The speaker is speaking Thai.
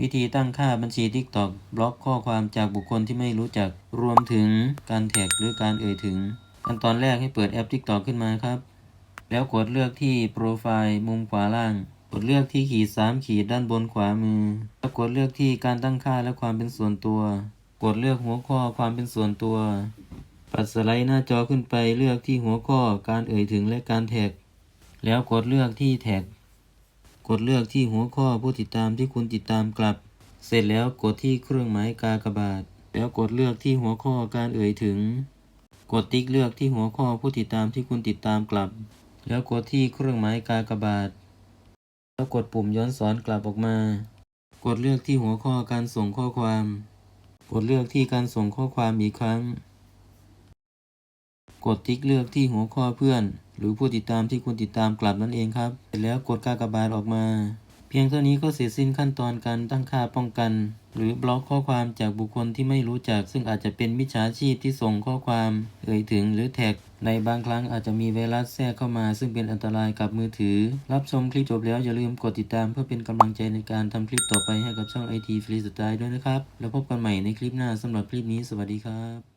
วิธีตั้งค่าบัญชี TikTok บล็อกข้อความจากบุคคลที่ไม่รู้จัก รวมถึงการแท็กหรือการเอ่ยถึง ขั้นตอนแรกให้เปิดแอป TikTok ขึ้นมาครับ แล้วกดเลือกที่โปรไฟล์มุมขวาล่าง กดเลือกที่ขีด 3 ขีดด้านบนขวามือ แล้วกดเลือกที่การตั้งค่าและความเป็นส่วนตัว กดเลือกหัวข้อความเป็นส่วนตัว ปัดสไลด์หน้าจอขึ้นไปเลือกที่หัวข้อการเอ่ยถึงและการแท็ก แล้วกดเลือกที่แท็ก กดเลือกที่หัวข้อผู้ติดตามที่คุณติดตามกลับ เสร็จแล้วกดที่เครื่องหมายกากบาท แล้วกดเลือกที่หัวข้อการเอ่ยถึง กดติ๊กเลือกที่หัวข้อผู้ติดตามที่คุณติดตามกลับ แล้วกดที่เครื่องหมายกากบาท แล้วกดปุ่มย้อนสอนกลับออกมา กดเลือกที่หัวข้อการส่งข้อความ กดเลือกที่การส่งข้อความอีกครั้ง กดติ๊กเลือกที่หัวข้อเพื่อน หรือผู้ติดตามที่คุณติดตามกลับนั่นเองครับ เสร็จแล้วกดกากบาทออกมา เพียงเท่านี้ก็เสร็จสิ้นขั้นตอนการตั้งค่าป้องกัน หรือบล็อกข้อความจากบุคคลที่ไม่รู้จัก ซึ่งอาจจะเป็นมิจฉาชีพที่ส่งข้อความ เอ่ยถึงหรือแท็ก ในบางครั้งอาจจะมีไวรัสแทรกเข้ามา ซึ่งเป็นอันตรายกับมือถือ รับชมคลิปจบแล้วอย่าลืมกดติดตามเพื่อเป็นกำลังใจในการทำคลิปต่อไปให้กับช่อง IT Free Style ด้วยนะครับ แล้วพบกันใหม่ในคลิปหน้าสำหรับคลิปนี้สวัสดีครับ